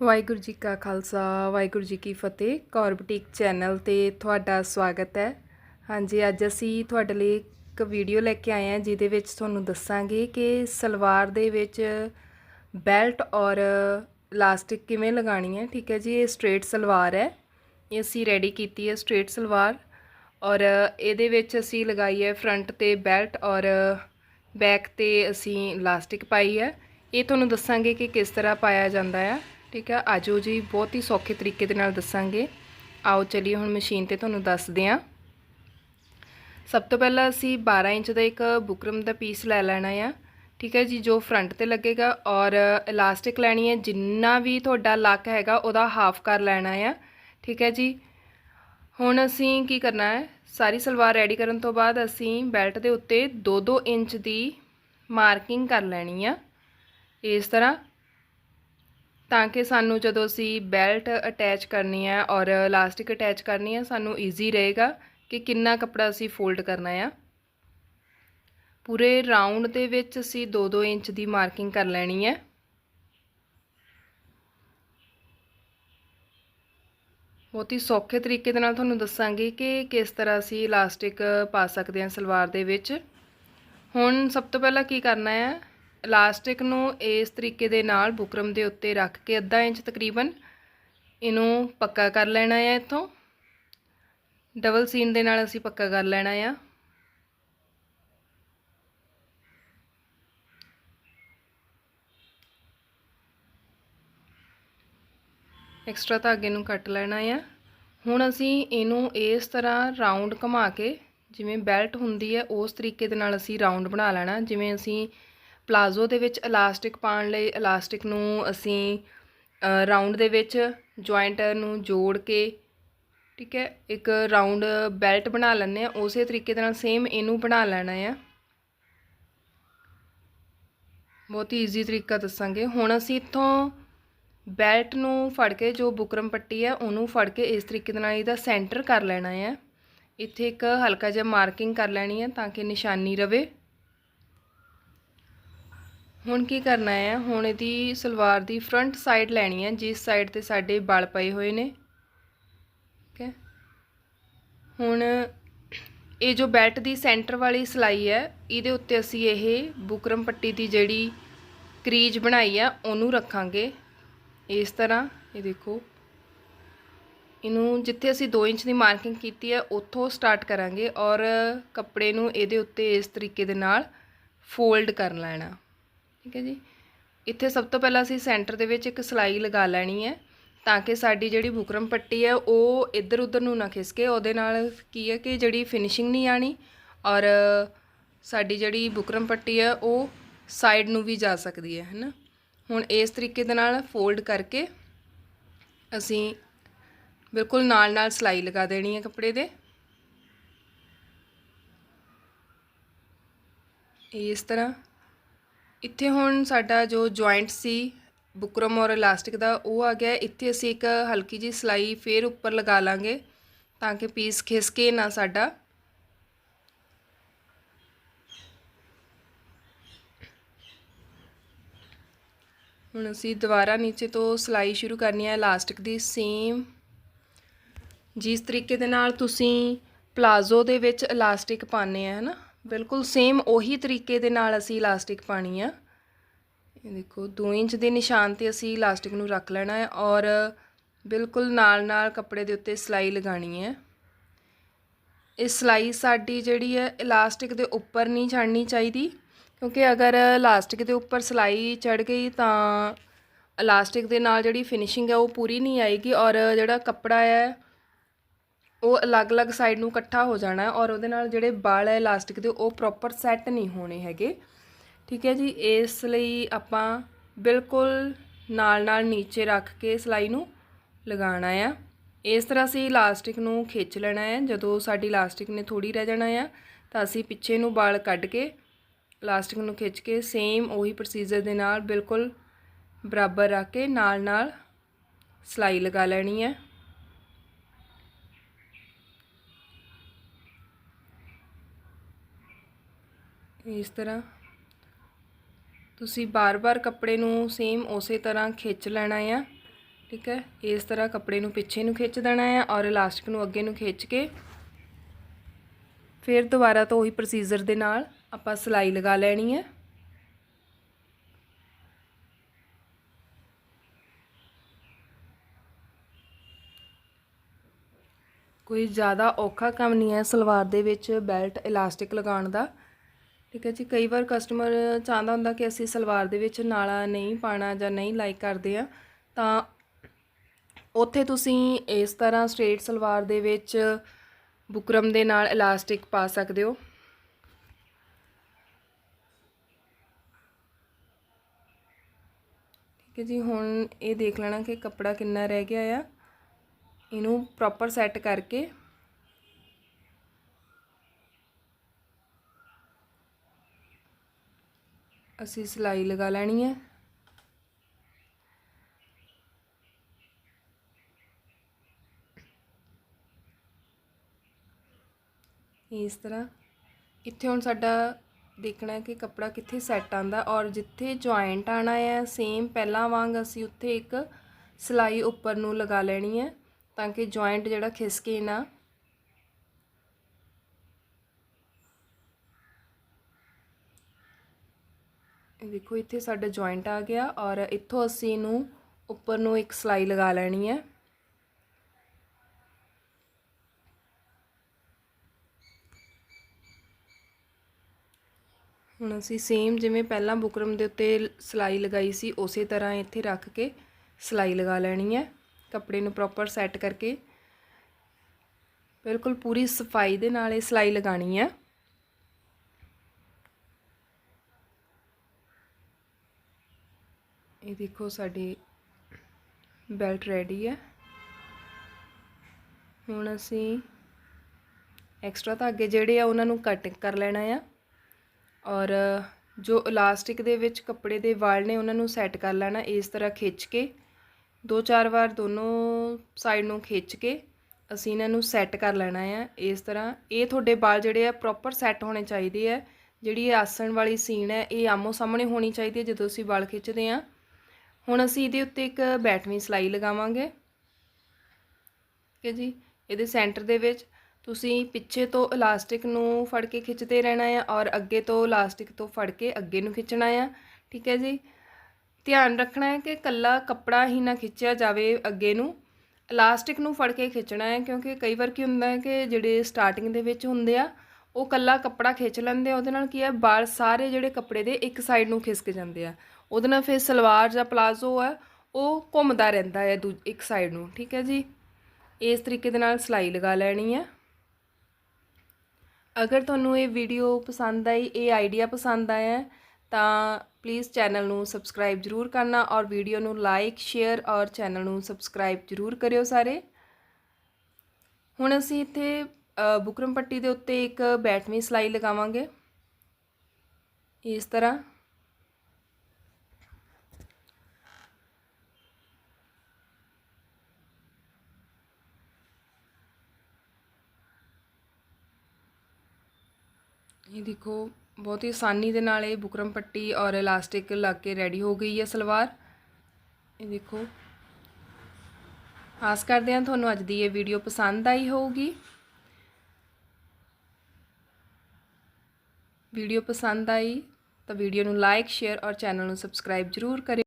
ਵਾਹਿਗੁਰੂ ਜੀ ਕਾ ਖਾਲਸਾ, ਵਾਹਿਗੁਰੂ ਜੀ ਕੀ ਫਤਿਹ। Kaur boutique channel ਤੇ ਤੁਹਾਡਾ ਸਵਾਗਤ ਹੈ। ਹਾਂਜੀ, ਅੱਜ ਅਸੀਂ ਤੁਹਾਡੇ ਲਈ ਇੱਕ ਵੀਡੀਓ ਲੈ ਕੇ ਆਏ ਹਾਂ, ਜਿਹਦੇ ਵਿੱਚ ਤੁਹਾਨੂੰ ਦੱਸਾਂਗੇ ਕਿ ਸਲਵਾਰ ਦੇ ਵਿੱਚ ਬੈਲਟ ਔਰ ਇਲਾਸਟਿਕ ਕਿਵੇਂ ਲਗਾਣੀ ਹੈ। ਠੀਕ ਹੈ ਜੀ, ਇਹ ਸਟ੍ਰੇਟ ਸਲਵਾਰ ਹੈ। ਇਹ ਅਸੀਂ ਰੈਡੀ ਕੀਤੀ ਹੈ ਸਟ੍ਰੇਟ ਸਲਵਾਰ ਔਰ ਇਹਦੇ ਵਿੱਚ ਅਸੀਂ ਲਗਾਈ ਹੈ ਫਰੰਟ ਤੇ ਬੈਲਟ ਔਰ ਬੈਕ ਤੇ ਅਸੀਂ ਇਲਾਸਟਿਕ ਪਾਈ ਹੈ। ਇਹ ਤੁਹਾਨੂੰ ਦੱਸਾਂਗੇ ਕਿ ਕਿਸ ਤਰ੍ਹਾਂ ਪਾਇਆ ਜਾਂਦਾ ਹੈ ਠੀਕ ਹੈ ਆਜੋ ਜੀ ਬਹੁਤ ਹੀ ਸੌਖੇ ਤਰੀਕੇ ਦੇ ਨਾਲ ਦੱਸਾਂਗੇ। ਆਓ ਚਲਿਏ, ਹੁਣ ਮਸ਼ੀਨ ਤੇ ਤੁਹਾਨੂੰ ਦੱਸਦੇ ਹਾਂ। ਸਭ ਤੋਂ ਪਹਿਲਾਂ ਅਸੀਂ 12 ਇੰਚ ਦਾ ਇੱਕ ਬੁਕਰਮ ਦਾ ਪੀਸ ਲੈ ਲੈਣਾ ਆ। ਠੀਕ ਹੈ ਜੀ, ਜੋ ਫਰੰਟ ਤੇ ਲੱਗੇਗਾ ਔਰ ਇਲਾਸਟਿਕ ਲੈਣੀ ਹੈ ਜਿੰਨਾ ਵੀ ਤੁਹਾਡਾ ਲੱਕ ਹੈਗਾ ਉਹਦਾ ਹਾਫ ਕਰ ਲੈਣਾ ਆ। ਠੀਕ ਹੈ ਜੀ, ਹੁਣ ਅਸੀਂ ਕੀ ਕਰਨਾ ਹੈ, ਸਾਰੀ ਸਲਵਾਰ ਰੈਡੀ ਕਰਨ ਤੋਂ ਬਾਅਦ ਅਸੀਂ ਬੈਲਟ ਦੇ ਉੱਤੇ 2-2 ਇੰਚ ਦੀ ਮਾਰਕਿੰਗ ਕਰ ਲੈਣੀ ਆ। ਇਸ ਤਰ੍ਹਾਂ ਤਾਂ ਕਿ ਸਾਨੂੰ ਜਦੋਂ ਅਸੀਂ ਬੈਲਟ ਅਟੈਚ ਕਰਨੀ ਹੈ ਔਰ ਇਲਾਸਟਿਕ ਅਟੈਚ ਕਰਨੀ ਹੈ, ਸਾਨੂੰ ਈਜ਼ੀ ਰਹੇਗਾ ਕਿ ਕਿੰਨਾ ਕੱਪੜਾ ਅਸੀਂ ਫੋਲਡ ਕਰਨਾ ਆ। ਪੂਰੇ ਰਾਉਂਡ ਦੇ ਵਿੱਚ ਅਸੀਂ 2-2 ਇੰਚ ਦੀ ਮਾਰਕਿੰਗ ਕਰ ਲੈਣੀ ਹੈ। ਬਹੁਤ ਹੀ ਸੌਖੇ ਤਰੀਕੇ ਦੇ ਨਾਲ ਤੁਹਾਨੂੰ ਦੱਸਾਂਗੇ ਕਿ ਕਿਸ ਤਰ੍ਹਾਂ ਅਸੀਂ ਇਲਾਸਟਿਕ ਪਾ ਸਕਦੇ ਹਾਂ ਸਲਵਾਰ ਦੇ ਵਿੱਚ। ਹੁਣ ਸਭ ਤੋਂ ਪਹਿਲਾਂ ਕੀ ਕਰਨਾ ਹੈ ਇਲਾਸਟਿਕ ਨੂੰ ਇਸ ਤਰੀਕੇ ਦੇ ਨਾਲ ਬੁਕਰਮ ਦੇ ਉੱਤੇ ਰੱਖ ਕੇ ਅੱਧਾ ਇੰਚ ਤਕਰੀਬਨ ਇਹਨੂੰ ਪੱਕਾ ਕਰ ਲੈਣਾ ਹੈ ਇੱਥੋਂ। ਡਬਲ ਸੀਨ ਦੇ ਨਾਲ ਅਸੀਂ ਪੱਕਾ ਕਰ ਲੈਣਾ ਆ। ਐਕਸਟਰਾ ਧਾਗੇ ਨੂੰ ਕੱਟ ਲੈਣਾ ਆ। ਹੁਣ ਅਸੀਂ ਇਹਨੂੰ ਇਸ ਤਰ੍ਹਾਂ ਰਾਉਂਡ ਘੁਮਾ ਕੇ ਜਿਵੇਂ ਬੈਲਟ ਹੁੰਦੀ ਹੈ ਉਸ ਤਰੀਕੇ ਦੇ ਨਾਲ ਅਸੀਂ ਰਾਉਂਡ ਬਣਾ ਲੈਣਾ। ਜਿਵੇਂ ਅਸੀਂ ਪਲਾਜ਼ੋ ਦੇ ਵਿੱਚ ਇਲਾਸਟਿਕ ਪਾਉਣ ਲਈ ਇਲਾਸਟਿਕ ਨੂੰ ਅਸੀਂ ਰਾਉਂਡ ਦੇ ਵਿੱਚ ਜੁਆਇੰਟ ਨੂੰ ਜੋੜ ਕੇ, ਠੀਕ ਹੈ, ਇੱਕ ਰਾਉਂਡ ਬੈਲਟ ਬਣਾ ਲੈਂਦੇ ਆ ਉਸੇ ਤਰੀਕੇ ਦੇ ਨਾਲ ਸੇਮ ਇਹਨੂੰ ਬਣਾ ਲੈਣਾ ਆ। ਬਹੁਤ ਹੀ ਈਜ਼ੀ ਤਰੀਕਾ ਦੱਸਾਂਗੇ। ਹੁਣ ਅਸੀਂ ਇੱਥੋਂ ਬੈਲਟ ਨੂੰ ਫੜ ਕੇ, ਜੋ ਬੁਕਰਮ ਪੱਟੀ ਹੈ, ਉਹਨੂੰ ਫੜ ਕੇ ਇਸ ਤਰੀਕੇ ਦੇ ਨਾਲ ਇਹਦਾ ਸੈਂਟਰ ਕਰ ਲੈਣਾ ਹੈ ਇੱਥੇ ਇੱਕ ਹਲਕਾ ਜਿਹਾ ਮਾਰਕਿੰਗ ਕਰ ਲੈਣੀ ਹੈ ਤਾਂ ਕਿ ਨਿਸ਼ਾਨੀ ਰਵੇ। ਹੁਣ ਕੀ ਕਰਨਾ ਹੈ? ਹੁਣ ਇਹਦੀ ਸਲਵਾਰ ਦੀ ਫਰੰਟ ਸਾਈਡ ਲੈਣੀ ਹੈ, ਜਿਸ ਸਾਈਡ ਤੇ ਸਾਡੇ ਬਲ ਪਏ ਹੋਏ ਨੇ। ਠੀਕ ਹੈ? ਹੁਣ ਇਹ ਜੋ ਬੈਲਟ ਦੀ ਸੈਂਟਰ ਵਾਲੀ ਸਲਾਈ ਹੈ, ਇਹਦੇ ਉੱਤੇ ਅਸੀਂ ਇਹ ਬੁਕਰਮ ਪੱਟੀ ਦੀ ਜਿਹੜੀ ਕਰੀਜ ਬਣਾਈ ਆ, ਉਹਨੂੰ ਰੱਖਾਂਗੇ। ਇਸ ਤਰ੍ਹਾਂ, ਇਹ ਦੇਖੋ। ਇਹਨੂੰ ਜਿੱਥੇ ਅਸੀਂ 2 ਇੰਚ ਦੀ ਮਾਰਕਿੰਗ ਕੀਤੀ ਹੈ, ਉੱਥੋਂ ਸਟਾਰਟ ਕਰਾਂਗੇ ਔਰ ਕੱਪੜੇ ਨੂੰ ਇਹਦੇ ਉੱਤੇ ਇਸ ਤਰੀਕੇ ਦੇ ਨਾਲ ਫੋਲਡ ਕਰ ਲੈਣਾ। ਠੀਕ ਹੈ ਜੀ। ਇੱਥੇ ਸਭ ਤੋਂ ਪਹਿਲਾਂ ਅਸੀਂ ਸੈਂਟਰ ਦੇ ਵਿੱਚ ਇੱਕ ਸਲਾਈ ਲਗਾ ਲੈਣੀ ਹੈ ਤਾਂ ਕਿ ਸਾਡੀ ਜਿਹੜੀ ਬੁਕਰਮ ਪੱਟੀ ਹੈ ਉਹ ਇੱਧਰ ਉੱਧਰ ਨੂੰ ਨਾ ਖਿਸਕੇ। ਉਹਦੇ ਨਾਲ ਕੀ ਹੈ ਕਿ ਜਿਹੜੀ ਫਿਨਿਸ਼ਿੰਗ ਨਹੀਂ ਆਣੀ ਔਰ ਸਾਡੀ ਜਿਹੜੀ ਬੁਕਰਮ ਪੱਟੀ ਹੈ ਉਹ ਸਾਈਡ ਨੂੰ ਵੀ ਜਾ ਸਕਦੀ ਹੈ ਹੈਨਾ ਹੁਣ ਇਸ ਤਰੀਕੇ ਦੇ ਨਾਲ ਫੋਲਡ ਕਰਕੇ ਅਸੀਂ ਬਿਲਕੁਲ ਨਾਲ ਨਾਲ ਸਲਾਈ ਲਗਾ ਦੇਣੀ ਹੈ ਕੱਪੜੇ ਦੇ। ਇਸ ਤਰ੍ਹਾਂ ਇੱਥੇ ਹੁਣ ਸਾਡਾ ਜੋ ਜੁਆਇੰਟ ਸੀ ਬੁਕਰਮ ਔਰ ਇਲਾਸਟਿਕ ਦਾ, ਉਹ ਆ ਗਿਆ। ਇੱਥੇ ਅਸੀਂ ਇੱਕ ਹਲਕੀ ਜੀ ਸਲਾਈ ਫੇਰ ਉੱਪਰ ਲਗਾ ਲਾਂਗੇ, ਤਾਂ ਕਿ ਪੀਸ ਖਿਸਕੇ ਨਾ ਸਾਡਾ। ਹੁਣ ਅਸੀਂ ਦੁਬਾਰਾ ਨੀਚੇ ਤੋਂ ਸਲਾਈ ਸ਼ੁਰੂ ਕਰਨੀ ਹੈ ਇਲਾਸਟਿਕ ਦੀ ਸੇਮ ਜਿਸ ਤਰੀਕੇ ਦੇ ਨਾਲ ਤੁਸੀਂ ਪਲਾਜ਼ੋ ਦੇ ਵਿੱਚ ਇਲਾਸਟਿਕ ਪਾਣੇ ਆ, ਹਨਾ? ਬਿਲਕੁਲ ਸੇਮ ਉਹੀ ਤਰੀਕੇ ਦੇ ਨਾਲ ਅਸੀਂ ਇਲਾਸਟਿਕ ਪਾਣੀ ਆ। ਇਹ ਦੇਖੋ 2 ਇੰਚ ਦੇ ਨਿਸ਼ਾਨ ਤੇ ਅਸੀਂ ਇਲਾਸਟਿਕ ਨੂੰ ਰੱਖ ਲੈਣਾ ਹੈ ਔਰ ਬਿਲਕੁਲ ਨਾਲ-ਨਾਲ ਕੱਪੜੇ ਦੇ ਉੱਤੇ ਸਲਾਈ ਲਗਾਣੀ ਹੈ। ਇਹ ਸਲਾਈ ਸਾਡੀ ਜਿਹੜੀ ਹੈ ਇਲਾਸਟਿਕ ਦੇ ਉੱਪਰ ਨਹੀਂ ਛੱਡਣੀ ਚਾਹੀਦੀ, ਕਿਉਂਕਿ ਅਗਰ ਇਲਾਸਟਿਕ ਦੇ ਉੱਪਰ ਸਲਾਈ ਚੜ ਗਈ ਤਾਂ ਇਲਾਸਟਿਕ ਦੇ ਨਾਲ ਜਿਹੜੀ ਫਿਨਿਸ਼ਿੰਗ ਹੈ ਉਹ ਪੂਰੀ ਨਹੀਂ ਆਏਗੀ ਔਰ ਜਿਹੜਾ ਕੱਪੜਾ ਹੈ ਉਹ ਅਲੱਗ-ਅਲੱਗ ਸਾਈਡ ਨੂੰ ਇਕੱਠਾ ਹੋ ਜਾਣਾ ਔਰ ਉਹਦੇ ਨਾਲ ਜਿਹੜੇ ਬਾਲ ਹੈ ਇਲਾਸਟਿਕ ਦੇ, ਉਹ ਪ੍ਰੋਪਰ ਸੈੱਟ ਨਹੀਂ ਹੋਣੇ ਹੈਗੇ। ਠੀਕ ਹੈ ਜੀ, ਇਸ ਲਈ ਆਪਾਂ ਬਿਲਕੁਲ ਨਾਲ-ਨਾਲ ਨੀਚੇ ਰੱਖ ਕੇ ਸਲਾਈ ਨੂੰ ਲਗਾਉਣਾ ਆ। ਇਸ ਤਰ੍ਹਾਂ ਅਸੀਂ ਇਲਾਸਟਿਕ ਨੂੰ ਖਿੱਚ ਲੈਣਾ ਹੈ। ਜਦੋਂ ਸਾਡੀ ਇਲਾਸਟਿਕ ਨੇ ਥੋੜੀ ਰਹਿ ਜਾਣਾ ਆ, ਤਾਂ ਅਸੀਂ ਪਿੱਛੇ ਨੂੰ ਬਾਲ ਕੱਢ ਕੇ ਇਲਾਸਟਿਕ ਨੂੰ ਖਿੱਚ ਕੇ ਸੇਮ ਉਹੀ ਪ੍ਰੋਸੀਜਰ ਦੇ ਨਾਲ ਬਿਲਕੁਲ ਬਰਾਬਰ ਰੱਖ ਕੇ ਨਾਲ-ਨਾਲ ਸਲਾਈ ਲਗਾ ਲੈਣੀ ਹੈ। ਇਸ ਤਰ੍ਹਾਂ ਤੁਸੀਂ ਬਾਰ-ਬਾਰ ਕੱਪੜੇ ਨੂੰ ਸੇਮ ਉਸੇ ਤਰ੍ਹਾਂ ਖਿੱਚ ਲੈਣਾ ਆ, ਠੀਕ ਹੈ? ਇਸ ਤਰ੍ਹਾਂ ਕੱਪੜੇ ਨੂੰ ਪਿੱਛੇ ਨੂੰ ਖਿੱਚ ਦੇਣਾ ਹੈ ਔਰ ਇਲਾਸਟਿਕ ਨੂੰ ਅੱਗੇ ਨੂੰ ਖਿੱਚ ਕੇ ਫਿਰ ਦੁਬਾਰਾ ਤੋਂ ਉਹੀ ਪ੍ਰੋਸੀਜਰ ਦੇ ਨਾਲ ਆਪਾਂ ਸਿਲਾਈ ਲਗਾ ਲੈਣੀ ਹੈ ਕੋਈ ਜ਼ਿਆਦਾ ਔਖਾ ਕੰਮ ਨਹੀਂ ਹੈ ਸਲਵਾਰ ਦੇ ਵਿੱਚ ਬੈਲਟ ਇਲਾਸਟਿਕ ਲਗਾਉਣ ਦਾ। ਠੀਕ ਹੈ ਜੀ, ਕਈ ਵਾਰ ਕਸਟਮਰ ਚਾਹੁੰਦਾ ਹੁੰਦਾ ਕਿ ਅਸੀਂ ਸਲਵਾਰ ਦੇ ਵਿੱਚ ਨਾਲਾ ਨਹੀਂ ਪਾਣਾ ਜਾਂ ਨਹੀਂ ਲਾਈਕ ਕਰਦੇ ਆ, ਤਾਂ ਉੱਥੇ ਤੁਸੀਂ ਇਸ ਤਰ੍ਹਾਂ ਸਟ੍ਰੇਟ ਸਲਵਾਰ ਦੇ ਵਿੱਚ ਬੁਕਰਮ ਦੇ ਨਾਲ ਇਲਾਸਟਿਕ ਪਾ ਸਕਦੇ ਹੋ। ਠੀਕ ਹੈ ਜੀ, ਹੁਣ ਇਹ ਦੇਖ ਲੈਣਾ ਕਿ ਕੱਪੜਾ ਕਿੰਨਾ ਰਹਿ ਗਿਆ ਆ। ਇਹਨੂੰ ਪ੍ਰੋਪਰ ਸੈੱਟ ਕਰਕੇ ਅਸੀਂ ਸਿਲਾਈ ਲਗਾ ਲੈਣੀ ਹੈ। ਇਸ ਤਰ੍ਹਾਂ ਇੱਥੇ ਹੁਣ ਸਾਡਾ ਦੇਖਣਾ ਹੈ ਕਿ ਕੱਪੜਾ ਕਿੱਥੇ ਸੈੱਟ ਆਂਦਾ ਔਰ ਜਿੱਥੇ ਜੁਆਇੰਟ ਆਣਾ ਹੈ ਸੇਮ ਪਹਿਲਾਂ ਵਾਂਗ ਅਸੀਂ ਉੱਥੇ ਇੱਕ ਸਿਲਾਈ ਉੱਪਰ ਨੂੰ ਲਗਾ ਲੈਣੀ ਹੈ ਤਾਂ ਕਿ ਜੁਆਇੰਟ ਜਿਹੜਾ ਖਿਸਕੇ ਨਾ ਇਹ ਦੇਖੋ, ਇੱਥੇ ਸਾਡਾ ਜੁਆਇੰਟ ਆ ਗਿਆ ਔਰ ਇੱਥੋਂ ਅਸੀਂ ਇਹਨੂੰ ਉੱਪਰ ਨੂੰ ਇੱਕ ਸਿਲਾਈ ਲਗਾ ਲੈਣੀ ਹੈ। ਹੁਣ ਅਸੀਂ ਸੇਮ ਜਿਵੇਂ ਪਹਿਲਾਂ ਬੁਕਰਮ ਦੇ ਉੱਤੇ ਸਿਲਾਈ ਲਗਾਈ ਸੀ, ਉਸੇ ਤਰ੍ਹਾਂ ਇੱਥੇ ਰੱਖ ਕੇ ਸਿਲਾਈ ਲਗਾ ਲੈਣੀ ਹੈ, ਕੱਪੜੇ ਨੂੰ ਪ੍ਰੋਪਰ ਸੈੱਟ ਕਰਕੇ। ਬਿਲਕੁਲ ਪੂਰੀ ਸਫ਼ਾਈ ਦੇ ਨਾਲ ਇਹ ਸਿਲਾਈ ਲਗਾਣੀ ਹੈ। ਇਹ ਦੇਖੋ ਸਾਡੀ ਬੈਲਟ ਰੈਡੀ ਹੈ। ਹੁਣ ਅਸੀਂ ਐਕਸਟਰਾ ਧਾਗੇ ਜਿਹੜੇ ਆ ਉਹਨਾਂ ਨੂੰ ਕਟ ਕਰ ਲੈਣਾ ਆ। ਔਰ ਜੋ ਇਲਾਸਟਿਕ ਦੇ ਵਿੱਚ ਕੱਪੜੇ ਦੇ ਵਾਲ ਨੇ ਉਹਨਾਂ ਨੂੰ ਸੈੱਟ ਕਰ ਲੈਣਾ ਇਸ ਤਰ੍ਹਾਂ ਖਿੱਚ ਕੇ। ਦੋ ਚਾਰ ਵਾਰ ਦੋਨੋਂ ਸਾਈਡ ਨੂੰ ਖਿੱਚ ਕੇ ਅਸੀਂ ਇਹਨਾਂ ਨੂੰ ਸੈੱਟ ਕਰ ਲੈਣਾ ਆ ਇਸ ਤਰ੍ਹਾਂ। ਇਹ ਤੁਹਾਡੇ ਵਾਲ ਜਿਹੜੇ ਆ ਪ੍ਰੋਪਰ ਸੈੱਟ ਹੋਣੇ ਚਾਹੀਦੇ ਆ। ਜਿਹੜੀ ਇਹ ਆਸਣ ਵਾਲੀ ਸੀਨ ਹੈ, ਇਹ ਆਮੋ ਸਾਹਮਣੇ ਹੋਣੀ ਚਾਹੀਦੀ ਹੈ ਜਦੋਂ ਅਸੀਂ ਵਾਲ ਖਿੱਚਦੇ ਆ ਹੁਣ ਅਸੀਂ ਇਹਦੇ ਉੱਤੇ ਇੱਕ ਬੈਠਵੀਂ ਸਲਾਈ ਲਗਾਵਾਂਗੇ। ਠੀਕ ਹੈ ਜੀ, ਇਹਦੇ ਸੈਂਟਰ ਦੇ ਵਿੱਚ ਤੁਸੀਂ ਪਿੱਛੇ ਤੋਂ ਇਲਾਸਟਿਕ ਨੂੰ ਫੜ ਕੇ ਖਿੱਚਦੇ ਰਹਿਣਾ ਹੈ ਔਰ ਅੱਗੇ ਤੋਂ ਇਲਾਸਟਿਕ ਤੋਂ ਫੜ ਕੇ ਅੱਗੇ ਨੂੰ ਖਿੱਚਣਾ ਹੈ ਠੀਕ ਹੈ ਜੀ, ਧਿਆਨ ਰੱਖਣਾ ਹੈ ਕਿ ਕੱਲਾ ਕੱਪੜਾ ਹੀ ਨਾ ਖਿੱਚਿਆ ਜਾਵੇ ਅੱਗੇ ਨੂੰ। ਇਲਾਸਟਿਕ ਨੂੰ ਫੜ ਕੇ ਖਿੱਚਣਾ ਹੈ ਕਿਉਂਕਿ ਕਈ ਵਾਰ ਕੀ ਹੁੰਦਾ ਹੈ ਕਿ ਜਿਹੜੇ ਸਟਾਰਟਿੰਗ ਦੇ ਵਿੱਚ ਹੁੰਦੇ ਆ, ਉਹ ਕੱਲਾ ਕੱਪੜਾ ਖਿੱਚ ਲੈਂਦੇ ਆ, ਉਹਦੇ ਨਾਲ ਕੀ ਹੈ ਬਾਲ ਸਾਰੇ ਜਿਹੜੇ ਕੱਪੜੇ ਦੇ ਇੱਕ ਸਾਈਡ ਨੂੰ ਖਿਸਕ ਜਾਂਦੇ ਆ। ਉਹਦੇ ਨਾਲ ਫਿਰ ਸਲਵਾਰ ਜਾਂ ਪਲਾਜ਼ੋ ਹੈ, ਉਹ ਘੁੰਮਦਾ ਰਹਿੰਦਾ ਹੈ ਦੂ, ਇੱਕ ਸਾਈਡ ਨੂੰ, ਠੀਕ ਹੈ ਜੀ? ਇਸ ਤਰੀਕੇ ਦੇ ਨਾਲ ਸਿਲਾਈ ਲਗਾ ਲੈਣੀ ਹੈ। ਅਗਰ ਤੁਹਾਨੂੰ ਇਹ ਵੀਡੀਓ ਪਸੰਦ ਆਈ, ਇਹ ਆਈਡੀਆ ਪਸੰਦ ਆਇਆ ਤਾਂ ਪਲੀਜ਼ ਚੈਨਲ ਨੂੰ ਸਬਸਕ੍ਰਾਈਬ ਜ਼ਰੂਰ ਕਰਨਾ ਔਰ ਵੀਡੀਓ ਨੂੰ ਲਾਈਕ ਸ਼ੇਅਰ ਔਰ ਚੈਨਲ ਨੂੰ ਸਬਸਕ੍ਰਾਈਬ ਜ਼ਰੂਰ ਕਰਿਓ ਸਾਰੇ। ਹੁਣ ਅਸੀਂ ਇੱਥੇ ਬੁਕਰਮ ਪੱਟੀ ਦੇ ਉੱਤੇ ਇੱਕ ਬੈਟਵੀਂ ਸਲਾਈ ਲਗਾਵਾਂਗੇ। ਇਸ ਤਰ੍ਹਾਂ। ਦੇਖੋ, ਬਹੁਤ ਹੀ ਆਸਾਨੀ ਦੇ ਨਾਲ ਇਹ ਬੁਕਰਮ ਪੱਟੀ ਔਰ ਇਲਾਸਟਿਕ ਲੱਗ ਕੇ ਰੈਡੀ ਹੋ ਗਈ ਹੈ ਸਲਵਾਰ। ਇਹ ਦੇਖੋ। ਆਸ ਕਰਦੇ ਹਾਂ ਤੁਹਾਨੂੰ ਅੱਜ ਦੀ ਇਹ ਵੀਡੀਓ ਪਸੰਦ ਆਈ ਹੋਊਗੀ। ਵੀਡੀਓ ਪਸੰਦ ਆਈ ਤਾਂ ਵੀਡੀਓ ਨੂੰ ਲਾਈਕ ਸ਼ੇਅਰ ਔਰ ਚੈਨਲ ਨੂੰ ਸਬਸਕ੍ਰਾਈਬ ਜ਼ਰੂਰ ਕਰਿਓ।